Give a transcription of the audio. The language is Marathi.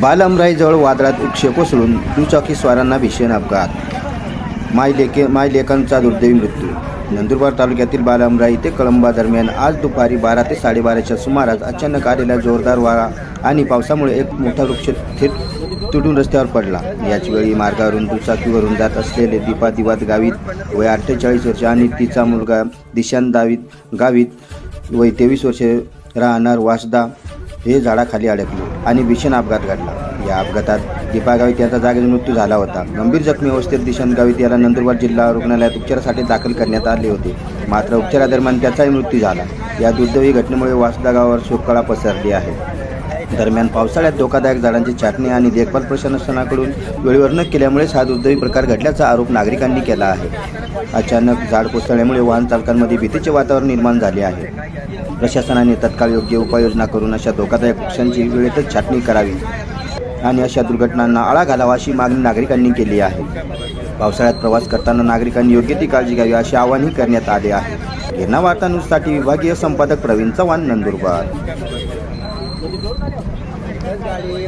बालमराईजवळ वादळात वृक्ष कोसळून दुचाकीस्वारांना भीषण अपघात. माय लेके माय दुर्दैवी मृत्यू. नंदुरबार तालुक्यातील बालअमराई ते कळंबा दरम्यान आज दुपारी बारा ते साडेबाराच्या सुमारास अचानक आलेल्या जोरदार वारा आणि पावसामुळे एक मोठा वृक्ष थेट तुटून रस्त्यावर पडला. याच वेळी मार्गावरून दुचाकीवरून जात असलेले दीपा दिवात गावित वय अठ्ठेचाळीस वर्ष आणि तिचा मुलगा दिशांत दावीत गावित वय तेवीस वर्षे राहणार वासदा हे झाडाखाली अडकले आणि भीषण अपघात घडला. या अपघातात दीपा गावित याचा जागेत मृत्यू झाला होता. गंभीर जखमी अवस्थेत दिशांत गावित याला नंदुरबार जिल्हा रुग्णालयात उपचारासाठी दाखल करण्यात आले होते. मात्र उपचारादरम्यान त्याचाही मृत्यू झाला. या दुर्दैवी घटनेमुळे वासदा गावावर शोककळा पसरली आहे. दरम्यान पावसाळ्यात धोकादायक झाडांची छाटणी आणि देखभाल प्रशासनाकडून वेळेवर न केल्यामुळेच हा दुर्दैवी प्रकार घडल्याचा आरोप नागरिकांनी केला आहे. अचानक झाड कोसळल्यामुळे वाहन चालकांमध्ये भीतीचे वातावरण निर्माण झाले आहे. प्रशासनाने तत्काळ योग्य उपाययोजना करून अशा धोकादायक वृक्षांची वेळेतच छाटणी करावी आणि अशा दुर्घटनांना आळा घालावा अशी मागणी नागरिकांनी केली आहे. पावसाळ्यात प्रवास करताना नागरिकांनी योग्य ती काळजी घ्यावी असे आवाहनही करण्यात आले आहे. गिरणा वार्ता न्यूजसाठी विभागीय संपादक प्रवीण चव्हाण नंदुरबार. गाडी